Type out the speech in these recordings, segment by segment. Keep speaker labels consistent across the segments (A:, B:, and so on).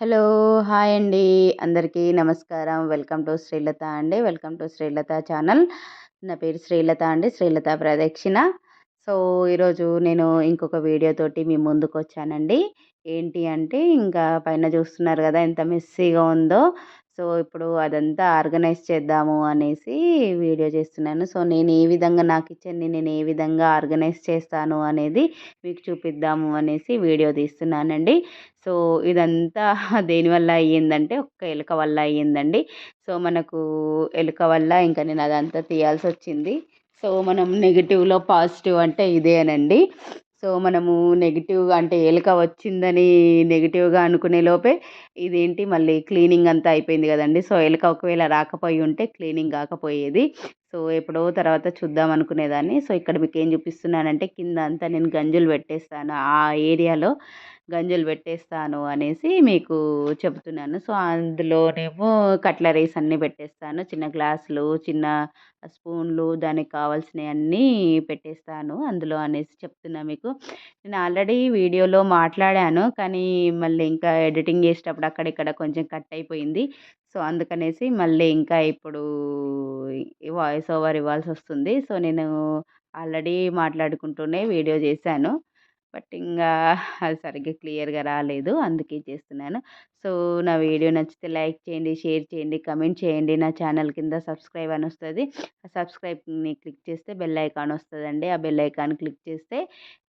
A: Hello hi అండి. అందరికీ నమస్కారం. వెల్కమ్ టు శ్రీలత అండి. Welcome to Srilatha channel. నా పేరు శ్రీలత అండి శ్రీలత ప్రదక్షిణ. సో ఈరోజు నేను ఇంకొక వీడియోతోటి మీ ముందుకు వచ్చానండి ఏంటి అంటే ఇంకా పైన చూస్తున్నారు కదా ఎంత మెస్సీగా ఉందో. సో ఇప్పుడు అదంతా ఆర్గనైజ్ చేద్దాము అనేసి వీడియో చేస్తున్నాను. సో నేను ఏ విధంగా నా కిచెన్ని నేను ఏ విధంగా ఆర్గనైజ్ చేస్తాను అనేది మీకు చూపిద్దాము అనేసి వీడియో తీస్తున్నానండి. సో ఇదంతా దేనివల్ల అయ్యిందంటే ఒక్క ఎలుక వల్ల అయ్యిందండి. సో మనకు ఎలుక వల్ల ఇంకా నేను అదంతా తీయాల్సి వచ్చింది సో మనం నెగిటివ్లో పాజిటివ్ అంటే ఇదేనండి. సో మనము నెగిటివ్గా అంటే ఎలుక వచ్చిందని నెగిటివ్గా అనుకునే లోపే ఇదేంటి మళ్ళీ క్లీనింగ్ అంతా అయిపోయింది కదండి. సో ఎలుక ఒకవేళ రాకపోయి ఉంటే క్లీనింగ్ కాకపోయేది. సో ఎప్పుడో తర్వాత చూద్దాం అనుకునేదాన్ని. సో ఇక్కడ మీకు ఏం చూపిస్తున్నానంటే కింద అంతా నేను గంజులు పెట్టేస్తాను. ఆ ఏరియాలో గంజులు పెట్టేస్తాను అనేసి మీకు చెప్తున్నాను సో అందులోనేమో కట్లరీస్ అన్నీ పెట్టేస్తాను. చిన్న గ్లాసులు చిన్న స్పూన్లు దానికి కావాల్సినవి అన్నీ పెట్టేస్తాను అందులో అనేసి చెప్తున్నా మీకు. నేను ఆల్రెడీ వీడియోలో మాట్లాడాను. కానీ మళ్ళీ ఇంకా ఎడిటింగ్ చేసేటప్పుడు అక్కడిక్కడ కొంచెం కట్ అయిపోయింది సో అందుకనేసి మళ్ళీ ఇంకా ఇప్పుడు వాయిస్ ఓవర్ ఇవ్వాల్సి వస్తుంది సో నేను ఆల్రెడీ మాట్లాడుకుంటూనే వీడియో చేశాను. బట్ ఇంకా అది సరిగ్గా క్లియర్గా రాలేదు. అందుకే చేస్తున్నాను. సో నా వీడియో నచ్చితే లైక్ చేయండి షేర్ చేయండి కమెంట్ చేయండి. నా ఛానల్ కింద సబ్స్క్రైబ్ అని వస్తుంది. ఆ సబ్స్క్రైబ్ని క్లిక్ చేస్తే బెల్ ఐకాన్ వస్తుందండి. ఆ బెల్ ఐకాన్ క్లిక్ చేస్తే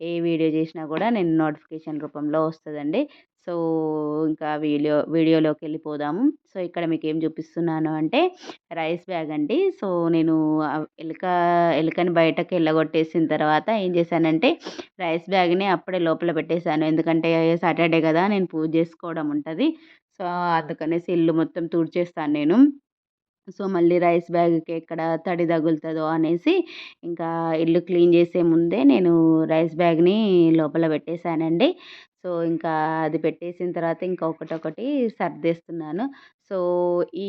A: ఏ వీడియో చేసినా కూడా నేను నోటిఫికేషన్ రూపంలో వస్తుందండి. సో ఇంకా వీడియో వీడియోలోకి వెళ్ళిపోదాము సో ఇక్కడ మీకు ఏం చూపిస్తున్నాను అంటే రైస్ బ్యాగ్ అండి. సో నేను ఎలుక ఎలుకని బయటకు వెళ్ళగొట్టేసిన తర్వాత ఏం చేశానంటే రైస్ బ్యాగ్ని అప్పుడే లోపల పెట్టేశాను. ఎందుకంటే సాటర్డే కదా నేను పూజ చేసుకోవడం ఉంటుంది. సో అందుకనేసి ఇల్లు మొత్తం తుడిచేస్తాను నేను. సో మళ్ళీ రైస్ బ్యాగ్కి ఎక్కడ తడి తగులుతుందో అనేసి ఇంకా ఇల్లు క్లీన్ చేసే ముందే నేను రైస్ బ్యాగ్ని లోపల పెట్టేశానండి. సో ఇంకా అది పెట్టేసిన తర్వాత ఇంకా ఒకటొకటి సర్దేస్తున్నాను. సో ఈ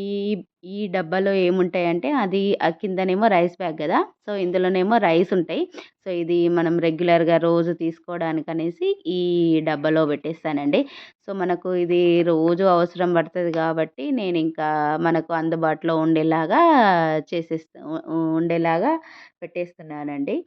A: ఈ డబ్బాలో ఏముంటాయంటే అది కిందనేమో రైస్ బ్యాగ్ కదా సో ఇందులోనేమో రైస్ ఉంటాయి. సో ఇది మనం రెగ్యులర్గా రోజు తీసుకోవడానికి అనేసి ఈ డబ్బాలో పెట్టేస్తానండి. సో మనకు ఇది రోజు అవసరం పడుతుంది కాబట్టి నేను ఇంకా మనకు అందుబాటులో ఉండేలాగా చేసేస్తా ఉండేలాగా పెట్టేస్తున్నానండి.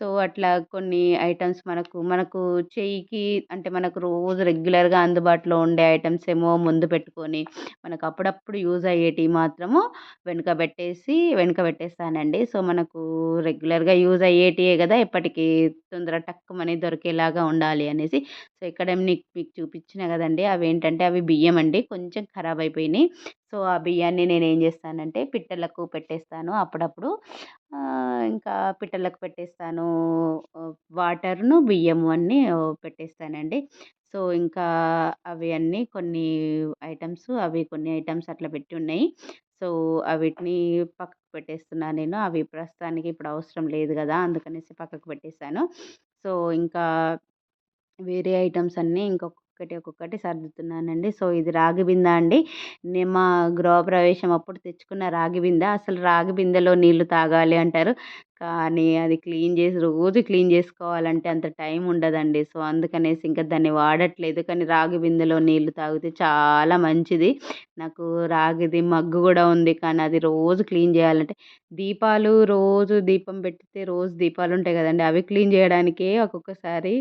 A: సో అట్లా కొన్ని ఐటమ్స్ మనకు మనకు చెయ్యికి అంటే మనకు రోజు రెగ్యులర్గా అందుబాటులో ఉండే ఐటమ్స్ ఏమో ముందు పెట్టుకొని మనకు అప్పుడప్పుడు యూజ్ అయ్యేటివి మాత్రము వెనుక పెట్టేసి వెనుక పెట్టేస్తానండి సో మనకు రెగ్యులర్గా యూజ్ అయ్యేటివే కదా ఎప్పటికీ తొందర టక్కుమని దొరికేలాగా ఉండాలి అనేసి. సో ఇక్కడ మీకు మీకు చూపించిన కదండి అవి ఏంటంటే అవి బియ్యం అండి కొంచెం ఖరాబ్ అయిపోయినాయి సో ఆ బియ్యాన్ని నేను ఏం చేస్తానంటే పిట్టలకు పెట్టేస్తాను. అప్పుడప్పుడు ఇంకా పిట్టలకు పెట్టేస్తాను. వాటర్ను బియ్యము అన్నీ పెట్టేస్తానండి. సో ఇంకా అవి అన్నీ కొన్ని ఐటమ్స్ అవి కొన్ని ఐటమ్స్ అట్లా పెట్టి ఉన్నాయి. సో అవిటిని పక్కకు పెట్టేస్తున్నాను నేను. అవి ప్రస్తుతానికి ఇప్పుడు అవసరం లేదు కదా! అందుకనేసి పక్కకు పెట్టేశాను. సో ఇంకా వేరే ఐటమ్స్ అన్నీ ఇంకొక ఒక్కొక్కటి ఒక్కొక్కటి సర్దుతున్నానండి. సో ఇది రాగి బిందె అండి. నేను మా గృహప్రవేశం అప్పుడు తెచ్చుకున్న రాగి బిందె. అసలు రాగి బిందెలో నీళ్ళు తాగాలి అంటారు. కానీ అది క్లీన్ చేసి రోజు క్లీన్ చేసుకోవాలంటే అంత టైం ఉండదండి. సో అందుకనేసి ఇంకా దాన్ని వాడట్లేదు. కానీ రాగి బిందెలో నీళ్ళు తాగితే చాలా మంచిది. నాకు రాగిది మగ్గు కూడా ఉంది. కానీ అది రోజు క్లీన్ చేయాలంటే దీపాలు రోజు దీపం పెట్టితే రోజు దీపాలు ఉంటాయి కదండి. అవి క్లీన్ చేయడానికే ఒక్కొక్కసారి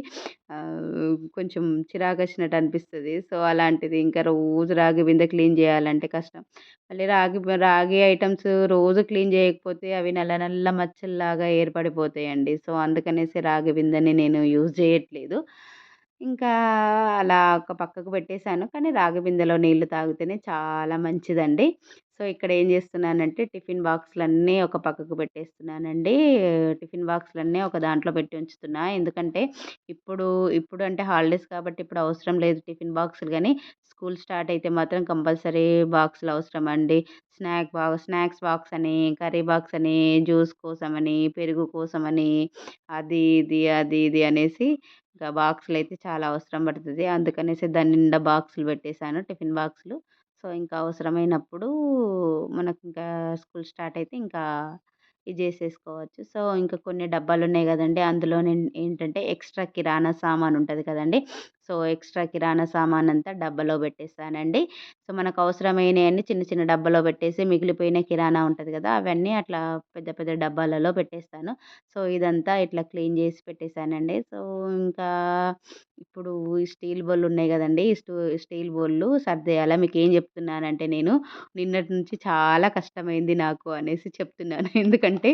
A: కొంచెం చిరాకు వచ్చినట్టు అనిపిస్తుంది. సో అలాంటిది ఇంకా రోజు రాగి బిందె క్లీన్ చేయాలంటే కష్టం. మళ్ళీ రాగి రాగి ఐటమ్స్ రోజు క్లీన్ చేయకపోతే అవి నల్ల నల్ల లాగా ఏర్పడిపోతాయండి. సో అందుకనేసి రాగి బిందెని నేను యూజ్ చేయట్లేదు. ఇంకా అలా ఒక పక్కకు పెట్టేశాను. కానీ రాగి బిందెలో నీళ్ళు తాగితేనే చాలా మంచిదండి. సో ఇక్కడ ఏం చేస్తున్నానంటే టిఫిన్ బాక్స్లన్నీ ఒక పక్కకు పెట్టేస్తున్నానండి. టిఫిన్ బాక్స్లన్నీ ఒక దాంట్లో పెట్టి ఉంచుతున్నా. ఎందుకంటే ఇప్పుడు ఇప్పుడు అంటే హాలిడేస్ కాబట్టి ఇప్పుడు అవసరం లేదు టిఫిన్ బాక్సులు కానీ స్కూల్ స్టార్ట్ అయితే మాత్రం కంపల్సరీ బాక్సులు అవసరం అండి. స్నాక్ బాక్స్ స్నాక్స్ బాక్స్ అని కర్రీ బాక్స్ అని జ్యూస్ కోసమని పెరుగు కోసమని అది ఇది అది ఇది అనేసి ఇంకా బాక్సులు అయితే చాలా అవసరం పడుతుంది. అందుకనేసి దాని నిండా బాక్సులు పెట్టేశాను టిఫిన్ బాక్సులు. సో ఇంకా అవసరమైనప్పుడు మనకు ఇంకా స్కూల్ స్టార్ట్ అయితే ఇంకా ఇది చేసేసుకోవచ్చు. సో ఇంకా కొన్ని డబ్బాలు ఉన్నాయి కదండి అందులో ఏంటంటే ఎక్స్ట్రా కిరాణా సామాను ఉంటుంది కదండి సో ఎక్స్ట్రా కిరాణా సామాన్ అంతా డబ్బాలో పెట్టేస్తానండి. సో మనకు అవసరమైనవన్నీ చిన్న చిన్న డబ్బాలో పెట్టేసి మిగిలిపోయిన కిరాణా ఉంటుంది కదా అవన్నీ అట్లా పెద్ద పెద్ద డబ్బాలలో పెట్టేస్తాను. సో ఇదంతా ఇట్లా క్లీన్ చేసి పెట్టేశానండి. సో ఇంకా ఇప్పుడు స్టీల్ బౌల్ ఉన్నాయి కదండి స్టూ స్టీల్ బౌళ్ళు సర్దేయాలా? మీకు ఏం చెప్తున్నానంటే నేను నిన్నటి నుంచి చాలా కష్టమైంది నాకు అనేసి చెప్తున్నాను. ఎందుకంటే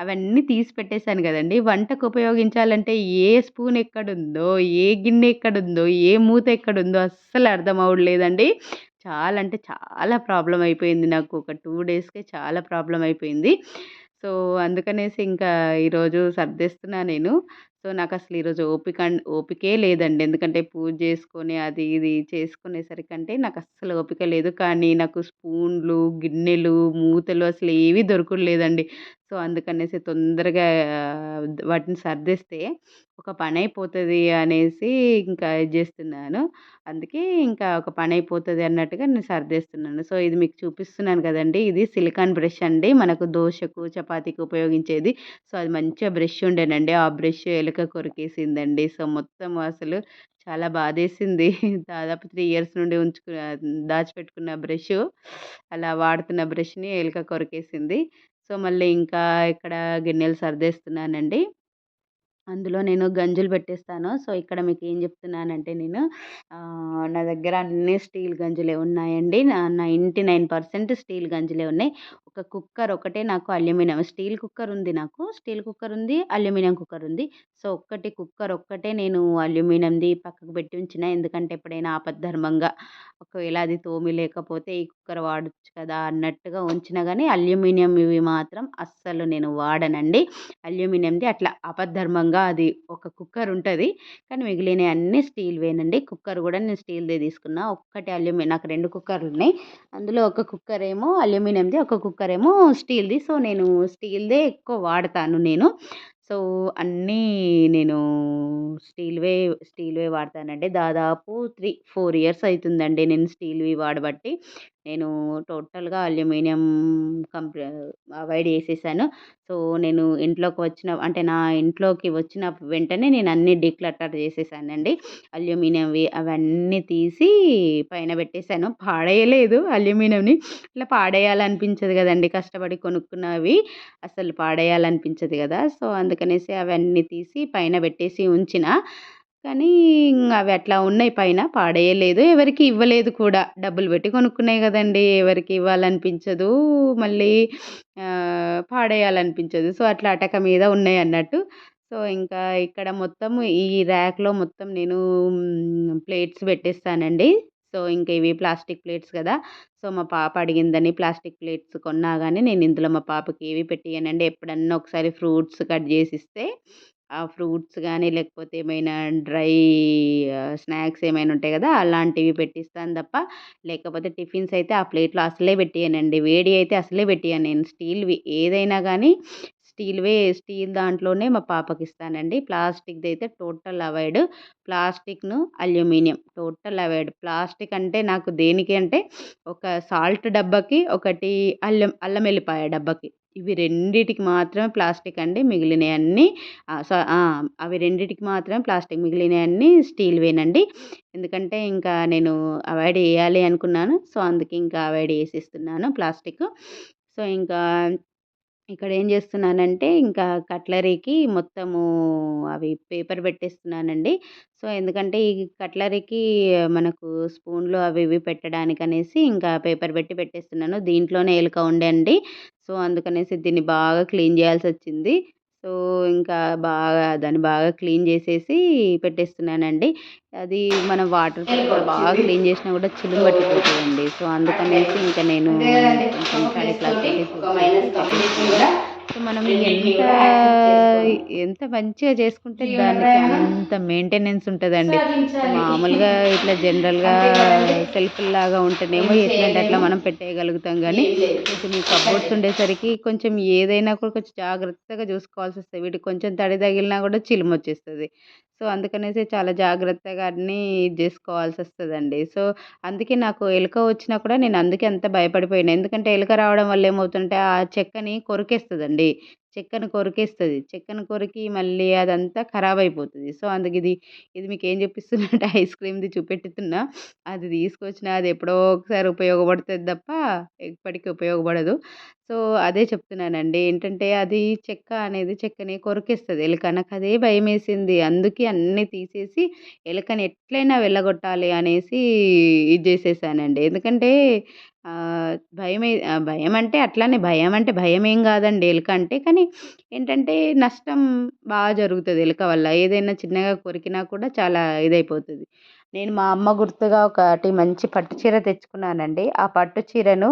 A: అవన్నీ తీసి పెట్టేశాను కదండి. వంటకు ఉపయోగించాలంటే ఏ స్పూన్ ఎక్కడుందో ఏ గిన్నె ఎక్కడుందో ఏ మూత ఎక్కడుందో అస్సలు అర్థం అవ్వట్లేదండి చాలా అంటే చాలా ప్రాబ్లం అయిపోయింది నాకు. ఒక టూ డేస్కే చాలా ప్రాబ్లం అయిపోయింది. సో అందుకనేసి ఇంకా ఈరోజు సర్దేస్తున్నా నేను. సో నాకు అసలు ఈరోజు ఓపిక ఓపికే లేదండి. ఎందుకంటే పూజ చేసుకొని అది ఇది చేసుకునేసరికంటే నాకు అస్సలు ఓపిక లేదు. కానీ నాకు స్పూన్లు గిన్నెలు మూతలు అసలు ఏవి దొరకలేదండి సో అందుకనేసి తొందరగా వాటిని సర్దిస్తే ఒక పని అయిపోతుంది అనేసి ఇంకా ఇది చేస్తున్నాను. అందుకే ఇంకా ఒక పని అయిపోతుంది అన్నట్టుగా నేను సర్దేస్తున్నాను. సో ఇది మీకు చూపిస్తున్నాను కదండి. ఇది సిలికాన్ బ్రష్ అండి. మనకు దోశకు చపాతీకి ఉపయోగించేది. సో అది మంచిగా బ్రష్ ఉండేనండి. ఆ బ్రష్ ఎలుక కొరికేసిందండి. సో మొత్తం అసలు చాలా బాధేసింది. దాదాపు త్రీ ఇయర్స్ నుండి ఉంచుకు దాచిపెట్టుకున్న బ్రష్ అలా వాడుతున్న బ్రష్ని ఎలుక కొరికేసింది. సో మళ్ళీ ఇంకా ఇక్కడ గిన్నెలు సర్దేస్తున్నానండి. అందులో నేను గంజులు పెట్టేస్తాను. సో ఇక్కడ మీకు ఏం చెప్తున్నానంటే నేను నా దగ్గర అన్నీ స్టీల్ గంజులే ఉన్నాయండి. నా నైంటీ నైన్ పర్సెంట్ స్టీల్ గంజులే ఉన్నాయి. ఒక కుక్కర్ ఒకటే నాకు అల్యూమినియం స్టీల్ కుక్కర్ ఉంది నాకు స్టీల్ కుక్కర్ ఉంది అల్యూమినియం కుక్కర్ ఉంది. సో ఒక్కటి కుక్కర్ ఒక్కటే నేను అల్యూమినియంది పక్కకు పెట్టి ఉంచిన. ఎందుకంటే ఎప్పుడైనా ఆపద్ధర్మంగా ఒకవేళ అది తోమి లేకపోతే ఈ కుక్కర్ వాడచ్చు కదా అన్నట్టుగా ఉంచినా కానీ అల్యూమినియం ఇవి మాత్రం అస్సలు నేను వాడనండి. అల్యూమినియంది అట్లా అపద్ధర్మంగా అది ఒక కుక్కర్ ఉంటుంది. కానీ మిగిలిన అన్నీ స్టీల్వేనండి కుక్కర్ కూడా నేను స్టీల్దే తీసుకున్నా. ఒక్కటి అల్యూమినియం నాకు రెండు కుక్కర్లు ఉన్నాయి. అందులో ఒక కుక్కర్ ఏమో అల్యూమినియంది ఒక కుక్కర్ కుక్కర్ ఏమో స్టీల్ది. సో నేను స్టీల్దే ఎక్కువ వాడతాను నేను. సో అన్నీ నేను స్టీల్వే స్టీల్వే వాడతానండి. దాదాపు త్రీ ఫోర్ ఇయర్స్ అవుతుందండి నేను స్టీల్వి వాడబట్టి. నేను టోటల్గా అల్యూమినియం కంప్లీ అవాయిడ్ చేసేసాను. సో నేను ఇంట్లోకి వచ్చిన అంటే నా ఇంట్లోకి వచ్చిన వెంటనే నేను అన్నీ డిక్లటర్ చేసేసానండి. అల్యూమినియంవి అవన్నీ తీసి పైన పెట్టేశాను పాడేయలేదు అల్యూమినియంని. ఇట్లా పాడేయాలనిపించదు కదండి. కష్టపడి కొనుక్కున్నవి అసలు పాడేయాలనిపించదు కదా. సో అందుకనేసి అవన్నీ తీసి పైన పెట్టేసి ఉంచిన. కానీ అవి అట్లా ఉన్నాయి పైన పాడేయలేదు. ఎవరికి ఇవ్వలేదు కూడా. డబ్బులు పెట్టి కొనుక్కున్నాయి కదండి. ఎవరికి ఇవ్వాలనిపించదు. మళ్ళీ పాడేయాలనిపించదు. సో అట్లా అటక మీద ఉన్నాయి అన్నట్టు. సో ఇంకా ఇక్కడ మొత్తం ఈ ర్యాక్లో మొత్తం నేను ప్లేట్స్ పెట్టేస్తానండి. సో ఇంకా ఇవి ప్లాస్టిక్ ప్లేట్స్ కదా. సో మా పాప అడిగిందని ప్లాస్టిక్ ప్లేట్స్ కొన్నా కానీ నేను ఇందులో మా పాపకి ఏవి పెట్టియనండి ఎప్పుడన్నా ఒకసారి ఫ్రూట్స్ కట్ చేసి ఇస్తే ఫ్రూట్స్ కానీ లేకపోతే ఏమైనా డ్రై స్నాక్స్ ఏమైనా ఉంటాయి కదా అలాంటివి పెట్టిస్తాను తప్ప లేకపోతే టిఫిన్స్ అయితే ఆ ప్లేట్లో అసలే పెట్టేయనండి వేడి అయితే అసలే పెట్టియను నేను. స్టీల్వి ఏదైనా కానీ స్టీల్వే స్టీల్ దాంట్లోనే మా పాపకి ఇస్తానండి. ప్లాస్టిక్ది అయితే టోటల్ అవాయిడ్. ప్లాస్టిక్ను అల్యూమినియం టోటల్ అవాయిడ్. ప్లాస్టిక్ అంటే నాకు దేనికి అంటే ఒక సాల్ట్ డబ్బాకి ఒకటి అల్లం అల్లం వెల్లిపాయ డబ్బాకి. ఇవి రెండిటికి మాత్రమే ప్లాస్టిక్ అండి. మిగిలినవన్నీ అవి రెండిటికి మాత్రమే ప్లాస్టిక్. మిగిలినవన్నీ స్టీల్వేనండి ఎందుకంటే ఇంకా నేను అవాయిడ్ చేయాలి అనుకున్నాను. సో అందుకే ఇంకా అవాయిడ్ చేసేస్తున్నాను ప్లాస్టిక్. సో ఇంకా ఇక్కడ ఏం చేస్తున్నానంటే ఇంకా కట్లరీకి మొత్తము అవి పేపర్ పెట్టేస్తున్నానండి. సో ఎందుకంటే ఈ కట్లరీకి మనకు స్పూన్లు అవి ఇవి పెట్టడానికి అనేసి ఇంకా పేపర్ పెట్టి పెట్టేస్తున్నాను. దీంట్లోనే ఎలుక ఉండండి. సో అందుకనేసి దీన్ని బాగా క్లీన్ చేయాల్సి వచ్చింది సో ఇంకా బాగా దాన్ని బాగా క్లీన్ చేసేసి పెట్టేస్తున్నానండి. అది మనం వాటర్తో కూడా బాగా క్లీన్ చేసినా కూడా చిలుము పట్టిపోతుందండి. సో అందుకనేసి ఇంకా నేను సో మనం ఎంత ఎంత మంచిగా చేసుకుంటే దానికి అంత మెయింటెనెన్స్ ఉంటుందండి. మామూలుగా ఇట్లా జనరల్గా సెల్ఫ్ లాగా ఉంటేనేమో ఎట్లంటే అట్లా మనం పెట్టేయగలుగుతాం కానీ కొంచెం ఈ కబోర్డ్స్ ఉండేసరికి కొంచెం ఏదైనా కూడా కొంచెం జాగ్రత్తగా చూసుకోవాల్సి వస్తుంది. వీటికి కొంచెం తడి తగిలినా కూడా చిలుము వచ్చేస్తుంది. సో అందుకనేసి చాలా జాగ్రత్తగా అన్నీ ఇది చేసుకోవాల్సి వస్తుందండి. సో అందుకే నాకు ఎలుక వచ్చినా కూడా నేను అందుకే అంత భయపడిపోయాను. ఎందుకంటే ఎలుక రావడం వల్ల ఏమవుతుంటే ఆ చెక్కని కొరికేస్తుందండి. కొరుకుతుందండి చెక్కను కొరికేస్తుంది. చెక్కను కొరికి మళ్ళీ అదంతా ఖరాబ్ అయిపోతుంది. సో అందుకు ఇది ఇది మీకు ఏం చూపిస్తున్నట్టు ఐస్ క్రీమ్ది చూపెట్టుతున్నా. అది తీసుకొచ్చిన అది ఎప్పుడో ఒకసారి ఉపయోగపడుతుంది తప్ప ఎప్పటికీ ఉపయోగపడదు. సో అదే చెప్తున్నానండి. ఏంటంటే అది చెక్క అనేది చెక్కని కొరికేస్తుంది. ఎలుక నాకు అదే భయం వేసింది అందుకే అన్నీ తీసేసి ఎలుకని ఎట్లయినా వెళ్ళగొట్టాలి అనేసి ఇది చేసేసానండి. ఎందుకంటే భయమే భయం అంటే అట్లానే భయం అంటే భయం ఏం కాదండి ఎలుక అంటే. కానీ ఏంటంటే నష్టం బాగా జరుగుతుంది ఎలుక వల్ల. ఏదైనా చిన్నగా కొరికినా కూడా చాలా ఇదైపోతుంది. నేను మా అమ్మ గుర్తుగా ఒకటి మంచి పట్టు చీర తెచ్చుకున్నానండి. ఆ పట్టు చీరను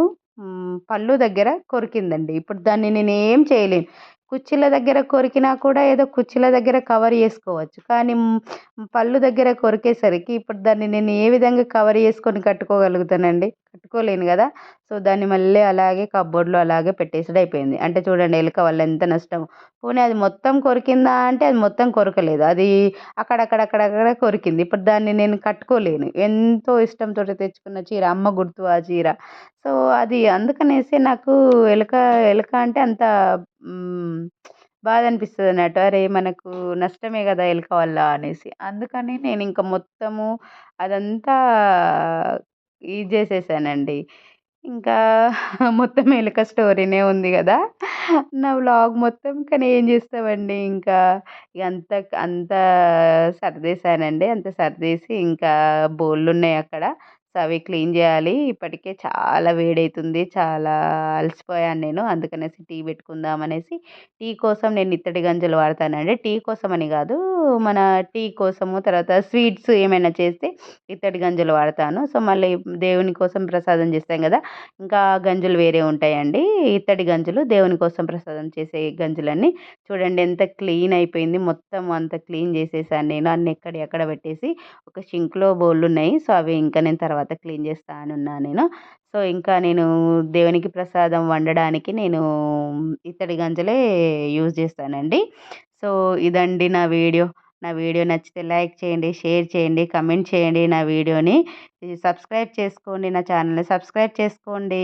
A: పళ్ళు దగ్గర కొరికిందండి. ఇప్పుడు దాన్ని నేను ఏం చేయలేను. కుర్చీల దగ్గర కొరికినా కూడా ఏదో కుర్చీల దగ్గర కవర్ చేసుకోవచ్చు. కానీ పళ్ళు దగ్గర కొరికేసరికి ఇప్పుడు దాన్ని నేను ఏ విధంగా కవర్ చేసుకొని కట్టుకోగలుగుతానండి? కట్టుకోలేను కదా. సో దాన్ని మళ్ళీ అలాగే కబోర్డ్లో అలాగే పెట్టేసుడు అయిపోయింది. అంటే చూడండి ఎలుక వల్ల ఎంత నష్టం పోనీ అది మొత్తం కొరికిందా అంటే అది మొత్తం కొరకలేదు. అది అక్కడక్కడక్కడక్కడ కొరికింది. ఇప్పుడు దాన్ని నేను కట్టుకోలేను. ఎంతో ఇష్టంతో తెచ్చుకున్న చీర అమ్మ గుర్తు ఆ చీర. సో అది అందుకనేసి నాకు ఎలుక ఎలుక అంటే అంత బాధ అనిపిస్తుంది అన్నట్టు. అరే మనకు నష్టమే కదా ఎలుక వల్ల అనేసి. అందుకని నేను ఇంకా మొత్తము అదంతా ఇది చేసేసానండి. ఇంకా మొత్తం ఎలుక స్టోరీనే ఉంది కదా! నా వ్లాగ్ మొత్తం కానీ ఏం చేస్తామండి? ఇంకా ఇక అంత అంత సర్దేశానండి. అంత సర్దేసి ఇంకా బోళ్ళు ఉన్నాయి అక్కడ. సో అవి క్లీన్ చేయాలి. ఇప్పటికే చాలా వేడవుతుంది చాలా అలసిపోయాను నేను. అందుకనేసి టీ పెట్టుకుందాం అనేసి టీ కోసం నేను ఇత్తడి గంజలు వాడతానండి. టీ కోసం అని కాదు మన టీ కోసము తర్వాత స్వీట్స్ ఏమైనా చేస్తే ఇత్తడి గంజలు వాడతాను. సో మళ్ళీ దేవుని కోసం ప్రసాదం చేస్తాం కదా ఇంకా గంజులు వేరే ఉంటాయండి. ఇత్తడి గంజులు దేవుని కోసం ప్రసాదం చేసే గంజులన్నీ. చూడండి ఎంత క్లీన్ అయిపోయింది. మొత్తం అంత క్లీన్ చేసేసాను నేను. అన్ని ఎక్కడ ఎక్కడ పెట్టేసి ఒక షింక్లో బౌళ్ళు ఉన్నాయి. సో అవి ఇంకా నేను తర్వాత తర్వాత క్లీన్ చేస్తానున్నా నేను. సో ఇంకా నేను దేవునికి ప్రసాదం వండడానికి నేను ఇత్తడి గంజలే యూజ్ చేస్తానండి. సో ఇదండి నా వీడియో. నా వీడియో నచ్చితే లైక్ చేయండి షేర్ చేయండి కమెంట్ చేయండి నా వీడియోని. సబ్స్క్రైబ్ చేసుకోండి నా ఛానల్ని. సబ్స్క్రైబ్ చేసుకోండి.